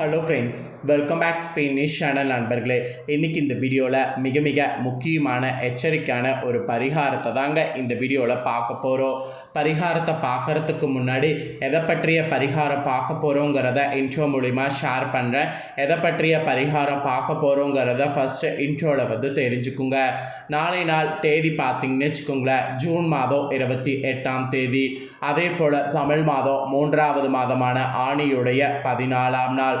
Hello friends welcome back Spanish channel நண்பர்களே. இன்றைக்கி இந்த வீடியோவில் மிக மிக முக்கியமான எச்சரிக்கையான ஒரு பரிகாரத்தை தாங்க இந்த வீடியோவில் பார்க்க போகிறோம் பரிகாரத்தை பார்க்கறதுக்கு முன்னாடி எதை பற்றிய பரிகாரம் பார்க்க போகிறோங்கிறத இன்ட்ரோ மூலிமா ஷேர் பண்ணுறேன் எதை பற்றிய பரிகாரம் பார்க்க போகிறோங்கிறத ஃபஸ்ட்டு இன்ட்ரோவில் வந்து தெரிஞ்சுக்குங்க. நாளை நாள் தேதி பார்த்தீங்கன்னு வச்சுக்கோங்களேன் ஜூன் மாதம் இருபத்தி எட்டாம் தேதி. அதே போல் தமிழ் மாதம் மூன்றாவது மாதமான ஆணியுடைய பதினாலாம் நாள்.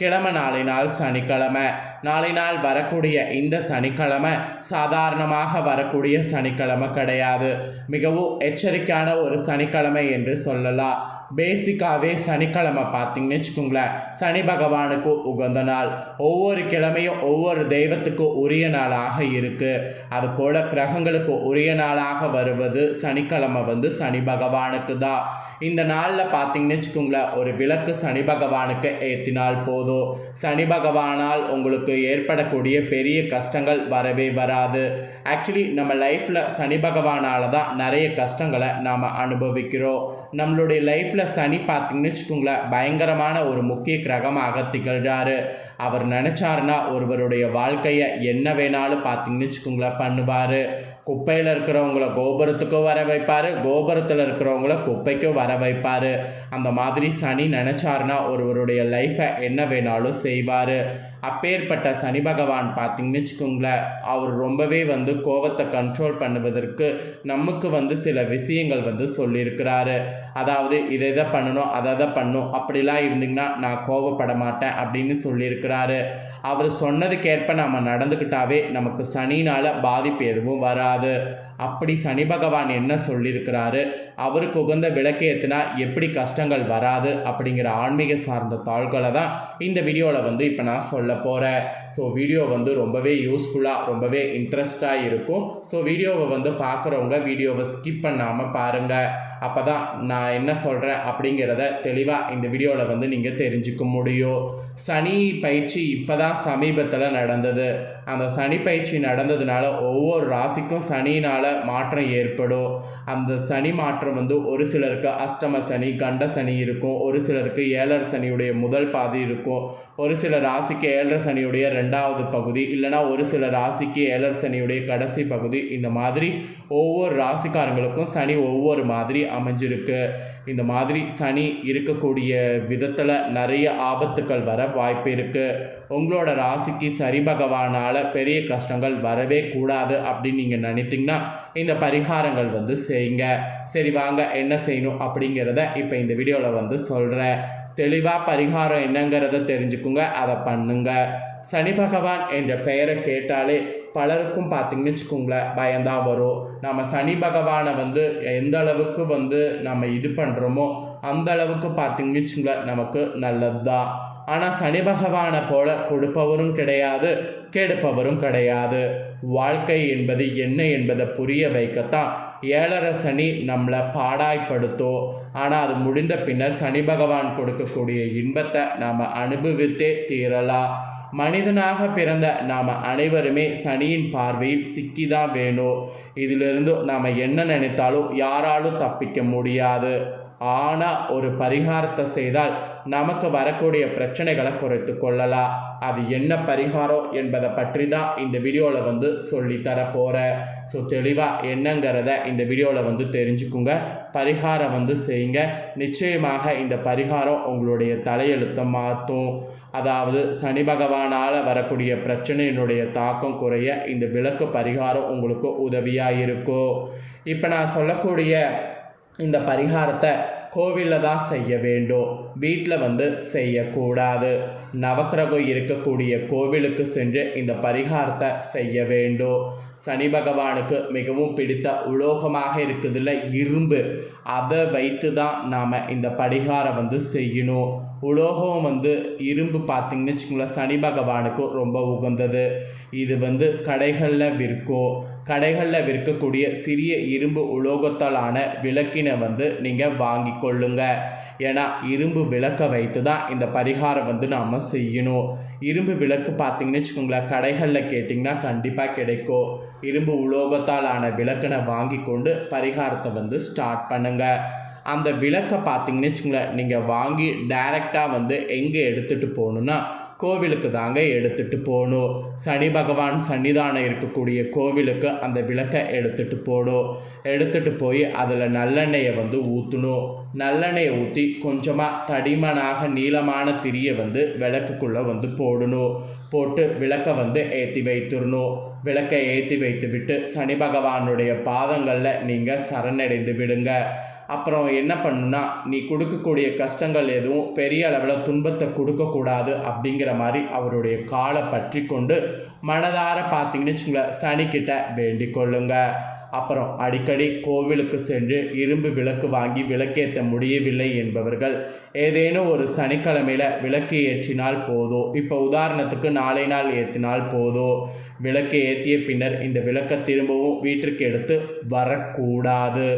கிழமை நாளை நாள் சனிக்கிழமை. நாளை நாள் வரக்கூடிய இந்த சனிக்கிழமை சாதாரணமாக வரக்கூடிய சனிக்கிழமை கிடையாது. மிகவும் எச்சரிக்கையான ஒரு சனிக்கிழமை என்று சொல்லலாம். பேசிக்காகவே சனிக்கிழமை பார்த்தீங்கன்னு வச்சுக்கோங்களேன். சனி பகவானுக்கு உகந்த நாள். ஒவ்வொரு கிழமையும் ஒவ்வொரு தெய்வத்துக்கும் உரிய நாளாக இருக்குது அதுபோல் கிரகங்களுக்கு உரிய நாளாக வருவது சனிக்கிழமை வந்து சனி பகவானுக்கு தான். இந்த நாளில் பார்த்தீங்கன்னு வச்சுக்கோங்களேன் ஒரு விளக்கு சனி பகவானுக்கு ஏற்றினால் போதும். சனி பகவானால் உங்களுக்கு ஏற்படக்கூடிய பெரிய கஷ்டங்கள் வரவே வராது. ஆக்சுவலி நம்ம லைஃப்பில் சனி பகவானால் தான் நிறைய கஷ்டங்களை நாம் அனுபவிக்கிறோம். நம்மளுடைய லைஃப்பில் சனி பார்த்தீங்கன்னு வச்சுக்கோங்களேன் பயங்கரமான ஒரு முக்கிய கிரகமாக திகழ்கிறாரு அவர் நினச்சாருன்னா ஒருவருடைய வாழ்க்கையை என்ன வேணாலும் பார்த்திங்கன்னு வச்சுக்கோங்களேன் பண்ணுவார். குப்பையில் இருக்கிறவங்கள கோபுரத்துக்கும் வர வைப்பார் கோபுரத்தில் இருக்கிறவங்கள குப்பைக்கும் வர வைப்பார். அந்த மாதிரி சனி நினச்சாருன்னா ஒருவருடைய லைஃப்பை என்ன வேணாலும் செய்வார். அப்பேற்பட்ட சனி பகவான் பார்த்திங்கன்னு வச்சுக்கோங்களேன் அவர் ரொம்பவே வந்து கோவத்தை கண்ட்ரோல் பண்ணுவதற்கு நமக்கு வந்து சில விஷயங்கள் வந்து சொல்லியிருக்கிறாரு. அதாவது இதை இதை பண்ணணும் அதை அதை பண்ணும் அப்படிலாம் இருந்தீங்கன்னா நான் கோவப்பட மாட்டேன் அப்படின்னு சொல்லியிருக்கிறாரு. அவர் சொன்னதுக்கேற்ப நம்ம நடந்துக்கிட்டாவே நமக்கு சனினால் பாதிப்பு எதுவும் வராது. அப்படி சனி பகவான் என்ன சொல்லியிருக்கிறாரு? அவருக்கு உகந்த விளக்கு எப்படி கஷ்டங்கள் வராது அப்படிங்கிற ஆன்மீக சார்ந்த தாள்களை தான் இந்த வீடியோவில் வந்து இப்போ நான் சொல்ல போகிறேன் ஸோ வீடியோ வந்து ரொம்பவே யூஸ்ஃபுல்லாக ரொம்பவே இன்ட்ரெஸ்டாக இருக்கும். ஸோ வீடியோவை வந்து பார்க்குறவங்க வீடியோவை ஸ்கிப் பண்ணாமல் பாருங்கள் அப்போ தான் நான் என்ன சொல்கிறேன் அப்படிங்கிறத தெளிவாக இந்த வீடியோவில் வந்து நீங்கள் தெரிஞ்சுக்க முடியும். சனி பயிற்சி இப்போ தான் சமீபத்தில் நடந்தது. அந்த சனி பயிற்சி நடந்ததுனால ஒவ்வொரு ராசிக்கும் சனினால் மாற்றம் ஏற்படும். அந்த சனி மாற்றம் வந்து ஒரு சிலருக்கு அஷ்டம சனி கண்ட சனி இருக்கும். ஒரு சிலருக்கு ஏழரை சனியுடைய முதல் பாதி இருக்கும். ஒரு சில ராசிக்கு ஏழரை சனியுடைய ரெண்டாவது பகுதி இல்லைனா ஒரு சில ராசிக்கு ஏழரை சனியுடைய கடைசி பகுதி. இந்த மாதிரி ஒவ்வொரு ராசிக்காரங்களுக்கும் சனி ஒவ்வொரு மாதிரி அமைஞ்சிருக்கு. இந்த மாதிரி சனி இருக்கக்கூடிய விதத்தில் நிறைய ஆபத்துக்கள் வர வாய்ப்பு இருக்குது உங்களோட ராசிக்கு சரி பகவானால் பெரிய கஷ்டங்கள் வரவே கூடாது அப்படின்னு நீங்கள் நினைத்தீங்கன்னா இந்த பரிகாரங்கள் வந்து செய்யுங்க. சரி வாங்க என்ன செய்யணும் அப்படிங்கிறத இப்போ இந்த வீடியோவில் வந்து சொல்கிறேன் தெளிவாக பரிகாரம் என்னங்கிறத தெரிஞ்சுக்குங்க. அதை பண்ணுங்க. சனி பகவான் என்ற பெயரை கேட்டாலே பலருக்கும் பார்த்தீங்கன்னு வச்சுக்கோங்களேன் பயந்தான் வரும். நம்ம சனி பகவானை வந்து எந்த அளவுக்கு வந்து நம்ம இது பண்ணுறோமோ அந்த அளவுக்கு பார்த்தீங்கன்னு வச்சுங்களேன் நமக்கு நல்லது தான். ஆனால் சனி பகவானை போல கொடுப்பவரும் கிடையாது கெடுப்பவரும் கிடையாது. வாழ்க்கை என்பது என்ன என்பதை புரிய வைக்கத்தான் ஏழரை சனி நம்மளை பாடாய்ப்படுத்தும் ஆனால் அது முடிந்த பின்னர் சனி பகவான் கொடுக்கக்கூடிய இன்பத்தை நாம் அனுபவித்தே தீரலாம். மனிதனாக பிறந்த நாம் அனைவருமே சனியின் பார்வையில் சிக்கிதான் வேணும். இதிலிருந்து நாம் என்ன நினைத்தாலும் யாராலும் தப்பிக்க முடியாது. ஆனால் ஒரு பரிகாரத்தை செய்தால் நமக்கு வரக்கூடிய பிரச்சனைகளை குறைத்து கொள்ளலாம். அது என்ன பரிகாரம் என்பதை பற்றி தான் இந்த வீடியோவில் வந்து சொல்லித்தர போகிறேன் ஸோ தெளிவாக என்னங்கிறத இந்த வீடியோவில் வந்து தெரிஞ்சுக்குங்க. பரிகாரம் வந்து செய்யுங்க. நிச்சயமாக இந்த பரிகாரம் உங்களுடைய தலையெழுத்தை மாற்றும். அதாவது சனி பகவானால் வரக்கூடிய பிரச்சனையினுடைய தாக்கம் குறைய இந்த விளக்கு பரிகாரம் உங்களுக்கு உதவியாக இருக்கும் இப்போ நான் சொல்லக்கூடிய இந்த பரிகாரத்தை கோவிலில் தான் செய்ய வேண்டும். வீட்டில் வந்து செய்யக்கூடாது. நவக்கிரகம் இருக்கக்கூடிய கோவிலுக்கு சென்று இந்த பரிகாரத்தை செய்ய வேண்டும். சனி பகவானுக்கு மிகவும் பிடித்த உலோகமாக இருக்குதுல்ல இரும்பு. அதை வைத்து தான் நாம் இந்த பரிகாரம் வந்து செய்யணும். உலோகம் வந்து இரும்பு பார்த்திங்கன்னு வச்சுக்கோங்களேன் சனி பகவானுக்கு ரொம்ப உகந்தது. இது வந்து கடைகளில் விற்கும். கடைகளில் விற்கக்கூடிய சிறிய இரும்பு உலோகத்தாலான விளக்கினை வந்து நீங்கள் வாங்கி கொள்ளுங்கள் ஏன்னா இரும்பு விளக்கை வைத்து தான் இந்த பரிகாரம் வந்து நாம் செய்யணும். இரும்பு விளக்கு பார்த்தீங்கன்னு வச்சுக்கோங்களேன் கடைகளில் கேட்டிங்கன்னா கண்டிப்பாக கிடைக்கும். இரும்பு உலோகத்தால் ஆன விளக்கினை வாங்கி கொண்டு பரிகாரத்தை வந்து ஸ்டார்ட் பண்ணுங்கள் அந்த விளக்கை பார்த்தீங்கன்னு வச்சுக்கோங்களேன் நீங்கள் வாங்கி டைரெக்டாக வந்து எங்கே எடுத்துகிட்டு போகணுன்னா கோவிலுக்கு தாங்க எடுத்துகிட்டு போகணும் சனி பகவான் சன்னிதானம் இருக்கக்கூடிய கோவிலுக்கு அந்த விளக்கை எடுத்துகிட்டு போகணும் எடுத்துகிட்டு போய் அதில் நல்லெண்ணெயை வந்து ஊற்றணும் நல்லெண்ணெயை ஊற்றி கொஞ்சமாக தடிமனாக நீளமான திரியை வந்து விளக்குக்குள்ளே வந்து போடணும் போட்டு விளக்கை வந்து ஏற்றி வைத்துடணும் விளக்கை ஏற்றி வைத்து விட்டு சனி பகவானுடைய பாதங்களில் நீங்கள் சரணடைந்து விடுங்க. அப்புறம் என்ன பண்ணுனா நீ கொடுக்கக்கூடிய கஷ்டங்கள் எதுவும் பெரிய அளவில் துன்பத்தை கொடுக்கக்கூடாது அப்படிங்கிற மாதிரி அவருடைய காலை பற்றி கொண்டு மனதார பார்த்தீங்கன்னு வச்சுங்களேன் சனிக்கிட்ட வேண்டிக் கொள்ளுங்க. அப்புறம் அடிக்கடி கோவிலுக்கு சென்று இரும்பு விளக்கு வாங்கி விளக்கேற்ற முடியவில்லை என்பவர்கள் ஏதேனும் ஒரு சனிக்கிழமையில் விளக்கு ஏற்றினால் போதும். இப்போ உதாரணத்துக்கு நாளை நாள் ஏற்றினால் போதும். விளக்கு ஏற்றிய பின்னர் இந்த விளக்கை திரும்பவும் வீட்டிற்கு எடுத்து வரக்கூடாது.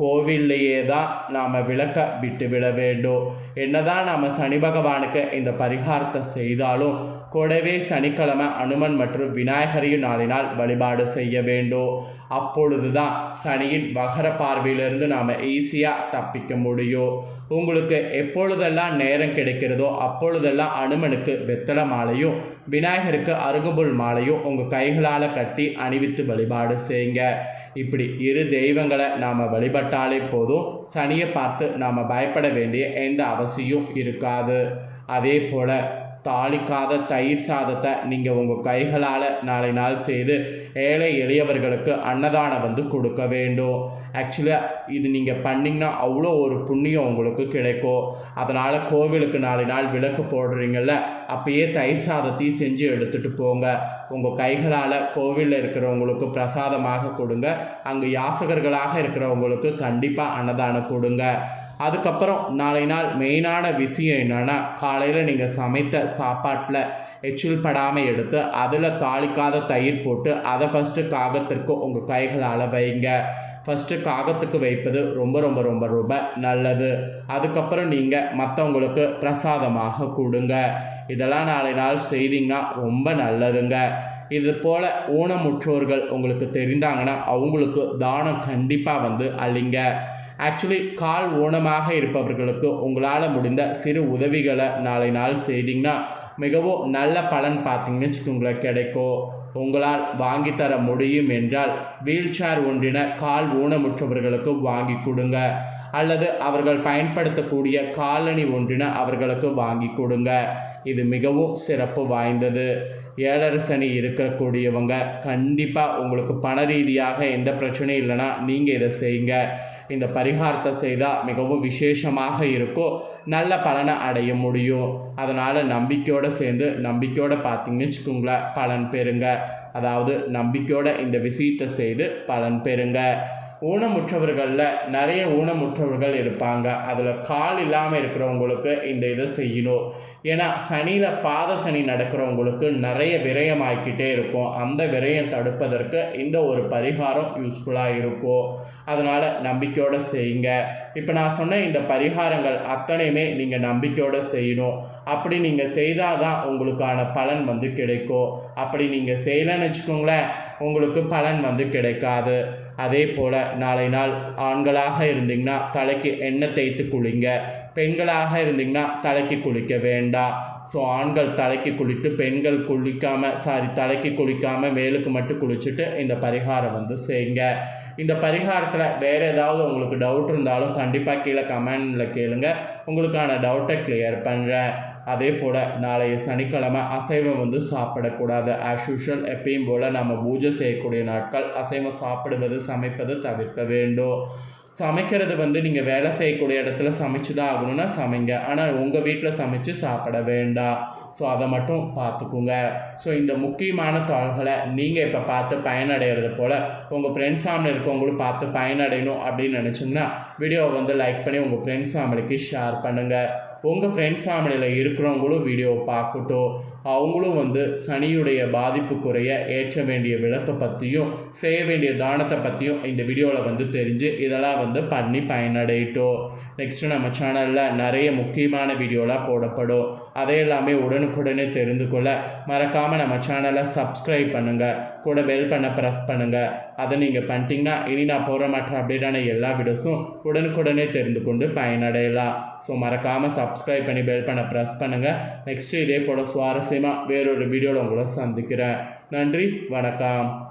கோவில்லையே தான் நாம் விளக்க விட்டு விட வேண்டும். என்னதான் நாம் சனி பகவானுக்கு இந்த பரிகாரத்தை செய்தாலும் கூடவே சனிக்கிழமை அனுமன் மற்றும் விநாயகரையும் நாளினால் வழிபாடு செய்ய வேண்டும். அப்பொழுது தான் சனியின் வகர பார்வையிலிருந்து நாம் ஈஸியாக தப்பிக்க முடியும். உங்களுக்கு எப்பொழுதெல்லாம் நேரம் கிடைக்கிறதோ அப்பொழுதெல்லாம் அனுமனுக்கு வெத்தலை மாலையும் விநாயகருக்கு அருகம்புல் மாலையும் உங்கள் கைகளால் கட்டி அணிவித்து வழிபாடு செய்யுங்க. இப்படி இரு தெய்வங்களை நாம் வழிபட்டாலே போதும். சனியை பார்த்து நாம் பயப்பட வேண்டிய எந்த அவசியம் இருக்காது. அதே போல் தாளிக்காத தயிர் சாதத்தை நீங்கள் உங்கள் கைகளால் நாளை நாள் செய்து ஏழை எளியவர்களுக்கு அன்னதானம் வந்து கொடுக்க வேண்டும். ஆக்சுவலாக இது நீங்கள் பண்ணிங்கன்னா அவ்வளோ ஒரு புண்ணியம் உங்களுக்கு கிடைக்கும். அதனால் கோவிலுக்கு நாலு நாள் விளக்கு போடுறீங்கள அப்பயே தயிர் சாதத்தையும் செஞ்சு எடுத்துகிட்டு போங்க. உங்கள் கைகளால் கோவிலில் இருக்கிறவங்களுக்கு பிரசாதமாக கொடுங்க. அங்கே யாசகர்களாக இருக்கிறவங்களுக்கு கண்டிப்பாக அன்னதானம் கொடுங்க. அதுக்கப்புறம் நாளை நாள் மெயினான விஷயம் என்னென்னா காலையில் நீங்கள் சமைத்த சாப்பாட்டில் எச்சில் படாமல் எடுத்து அதில் தாளிக்காத தயிர் போட்டு அதை ஃபஸ்ட்டு காகத்திற்கு உங்கள் கைகளால் வைங்க. ஃபஸ்ட்டு காகத்துக்கு வைப்பது ரொம்ப ரொம்ப ரொம்ப ரொம்ப நல்லது. அதுக்கப்புறம் நீங்கள் மற்றவங்களுக்கு பிரசாதமாக கொடுங்க. இதெல்லாம் நாளை நாள் செய்தீங்கன்னா ரொம்ப நல்லதுங்க. இது போல் ஊனமுற்றோர்கள் உங்களுக்கு தெரிந்தாங்கன்னா அவங்களுக்கு தானம் கண்டிப்பாக வந்து அழிங்க. ஆக்சுவலி கால் ஊனமாக இருப்பவர்களுக்கு உங்களால் முடிந்த சிறு உதவிகளை நாளை நாள் செய்தீங்கன்னா மிகவும் நல்ல பலன் பார்த்தீங்கன்னு வச்சுக்கோங்களேன் கிடைக்கும். உங்களால் வாங்கி தர முடியும் என்றால் வீல் சேர் ஒன்றின கால் ஊனமுற்றவர்களுக்கு வாங்கி கொடுங்க. அல்லது அவர்கள் பயன்படுத்தக்கூடிய காலணி ஒன்றின அவர்களுக்கு வாங்கி கொடுங்க. இது மிகவும் சிறப்பு வாய்ந்தது. ஏழரை சனி இருக்கக்கூடியவங்க கண்டிப்பாக உங்களுக்கு பண ரீதியாக எந்த பிரச்சனையும் இல்லைன்னா நீங்கள் இதை செய்யுங்க. இந்த பரிகாரத்தை செய்தால் மிகவும் விசேஷமாக இருக்கும் நல்ல பலனை அடைய முடியும். அதனால் நம்பிக்கையோடு சேர்ந்து நம்பிக்கையோடு பார்த்தீங்கன்னு வச்சுக்கோங்களேன் பலன் பெறுங்க. அதாவது நம்பிக்கையோட இந்த விஷயத்தை செய்து பலன் பெறுங்க. ஊனமுற்றவர்களில் நிறைய ஊனமுற்றவர்கள் இருப்பாங்க. அதில் கால் இல்லாமல் இருக்கிறவங்களுக்கு இந்த இதை செய்யணும். ஏன்னா சனியில் பாத சனி நடக்கிறவங்களுக்கு நிறைய விரயம் ஆகிக்கிட்டே இருக்கும். அந்த விரயம் தடுப்பதற்கு இந்த ஒரு பரிகாரம் யூஸ்ஃபுல்லாக இருக்கும். அதனால் நம்பிக்கையோடு செய்யுங்க. இப்போ நான் சொன்ன இந்த பரிகாரங்கள் அத்தனையுமே நீங்கள் நம்பிக்கையோடு செய்யணும். அப்படி நீங்கள் செய்தால் தான் உங்களுக்கான பலன் வந்து கிடைக்கும். அப்படி நீங்கள் செய்யலைன்னு வச்சுக்கோங்களேன் உங்களுக்கு பலன் வந்து கிடைக்காது. அதே போல் நாளை நாள் ஆண்களாக இருந்தீங்கன்னா தலைக்கு எண்ணெய் தேய்த்து குளிங்க. பெண்களாக இருந்தீங்கன்னா தலைக்கு குளிக்க வேண்டாம் ஸோ ஆண்கள் தலைக்கு குளித்து பெண்கள் குளிக்காமல் சாரி தலைக்கு குளிக்காமல் மேலுக்கு மட்டும் குளிச்சுட்டு இந்த பரிகாரம் வந்து செய்யுங்க இந்த பரிகாரத்தில் வேறு ஏதாவது உங்களுக்கு டவுட் இருந்தாலும் கண்டிப்பாக கீழே கமெண்டில் கேளுங்க. உங்களுக்கான டவுட்டை கிளியர் பண்ணுறேன் அதே போல் நாளைய சனிக்கிழமை அசைவம் வந்து சாப்பிடக்கூடாது. ஆஸ் யூஷுவல் எப்பயும் போல் நம்ம பூஜை செய்யக்கூடிய நாட்கள் அசைவம் சாப்பிடுவது சமைப்பது தவிர்க்க வேண்டும். சமைக்கிறது வந்து நீங்கள் வேலை செய்யக்கூடிய இடத்துல சமைச்சு தான் ஆகணும்னா சமைங்க. ஆனால் உங்கள் வீட்டில் சமைச்சு சாப்பிட வேண்டாம். ஸோ அதை மட்டும் பார்த்துக்குங்க. ஸோ இந்த முக்கியமான தாள்களை நீங்கள் இப்போ பார்த்து பயனடைகிறது போல் உங்கள் ஃப்ரெண்ட்ஸ் ஃபேமிலி இருக்கவங்களும் பார்த்து பயனடையணும் அப்படின்னு நினச்சிங்கன்னா வீடியோவை வந்து லைக் பண்ணி உங்கள் ஃப்ரெண்ட்ஸ் ஃபேமிலிக்கு ஷேர் பண்ணுங்கள் உங்கள் ஃப்ரெண்ட்ஸ் ஃபேமிலியில் இருக்கிறவங்களும் வீடியோவை பார்க்கட்டும். அவங்களும் வந்து சனியுடைய பாதிப்பு குறைய ஏற்ற வேண்டிய விளக்கை பற்றியும் செய்ய வேண்டிய தானத்தை பற்றியும் இந்த வீடியோவில் வந்து தெரிஞ்சு இதெல்லாம் வந்து பண்ணி பயனடையட்டும். நெக்ஸ்ட்டு நம்ம சேனலில் நிறைய முக்கியமான வீடியோலாம் போடப்படும். அதையெல்லாமே உடனுக்குடனே தெரிந்து கொள்ள மறக்காமல் நம்ம சேனலை சப்ஸ்கிரைப் பண்ணுங்கள் கூட பெல் பண்ண ப்ரெஸ் பண்ணுங்கள் அதை நீங்கள் பண்ணிட்டீங்கன்னா இனி நான் போகிற மற்ற அப்டேட்டான எல்லா வீடியோஸும் உடனுக்குடனே தெரிந்து கொண்டு பயனடையலாம். ஸோ மறக்காமல் சப்ஸ்கிரைப் பண்ணி பெல் பண்ண ப்ரெஸ் பண்ணுங்கள் நெக்ஸ்ட்டு இதே போல் சுவாரஸ்யமாக வேறொரு வீடியோவில் உங்களை சந்திக்கிறேன். நன்றி வணக்கம்.